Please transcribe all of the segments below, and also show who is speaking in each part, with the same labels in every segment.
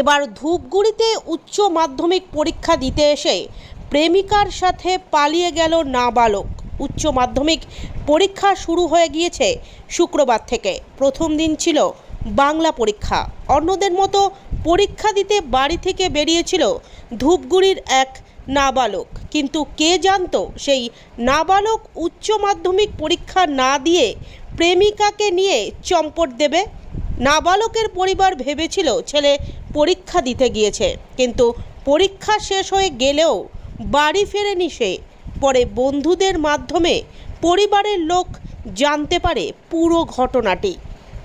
Speaker 1: এবার ধূপগুড়িতে উচ্চ মাধ্যমিক পরীক্ষা দিতে এসে প্রেমিকার সাথে পালিয়ে গেল নাবালক। উচ্চ মাধ্যমিক পরীক্ষা শুরু হয়ে গিয়েছে শুক্রবার থেকে। প্রথম দিন ছিল বাংলা পরীক্ষা। অন্যদের মতো পরীক্ষা দিতে বাড়ি থেকে বেরিয়েছিল ধূপগুড়ির এক নাবালক। কিন্তু কে জানতো সেই নাবালক উচ্চ মাধ্যমিক পরীক্ষা না দিয়ে প্রেমিকাকে নিয়ে চম্পট দেবে? নাবালকের পরিবার ভেবেছিল ছেলে পরীক্ষা দিতে গিয়েছে, কিন্তু পরীক্ষা শেষ হয়ে গেলেও বাড়ি ফেরেনি সে। পরে বন্ধুদের মাধ্যমে পরিবারের লোক জানতে পারে পুরো ঘটনাটি।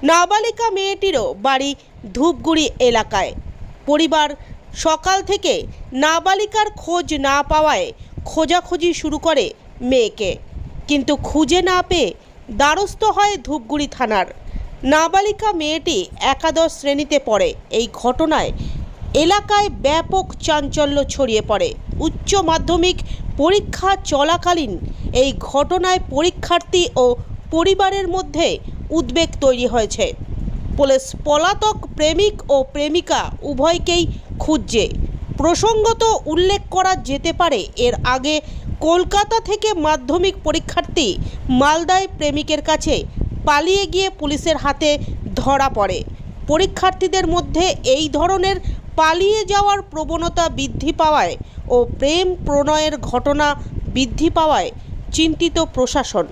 Speaker 1: নাবালিকা মেয়েটিরও বাড়ি ধূপগুড়ি এলাকায়। পরিবার সকাল থেকে নাবালিকার খোঁজ না পাওয়ায় খোঁজাখুঁজি শুরু করে মেয়েকে। কিন্তু খুঁজে না পেয়ে দ্বারস্থ হয় ধূপগুড়ি থানার। নাবালিকা মেয়েটি একাদশ শ্রেণীতে পড়ে। এই ঘটনায় এলাকায় ব্যাপক চাঞ্চল্য ছড়িয়ে পড়ে। উচ্চ মাধ্যমিক পরীক্ষা চলাকালীন এই ঘটনায় পরীক্ষার্থী ও পরিবারের মধ্যে উদ্বেগ তৈরি হয়েছে। পুলিশ পলাতক প্রেমিক ও প্রেমিকা উভয়কেই খুঁজছে। প্রসঙ্গত উল্লেখ করা যেতে পারে, এর আগে কলকাতা থেকে মাধ্যমিক পরীক্ষার্থী মালদায় প্রেমিকের কাছে পালিয়ে গিয়ে পুলিশের হাতে ধরা পড়ে। পরীক্ষার্থীদের মধ্যে এই ধরনের পালিয়ে যাওয়ার প্রবণতা বৃদ্ধি পাওয়ায় ও প্রেম প্রণয়ের ঘটনা বৃদ্ধি পাওয়ায় চিন্তিত প্রশাসন।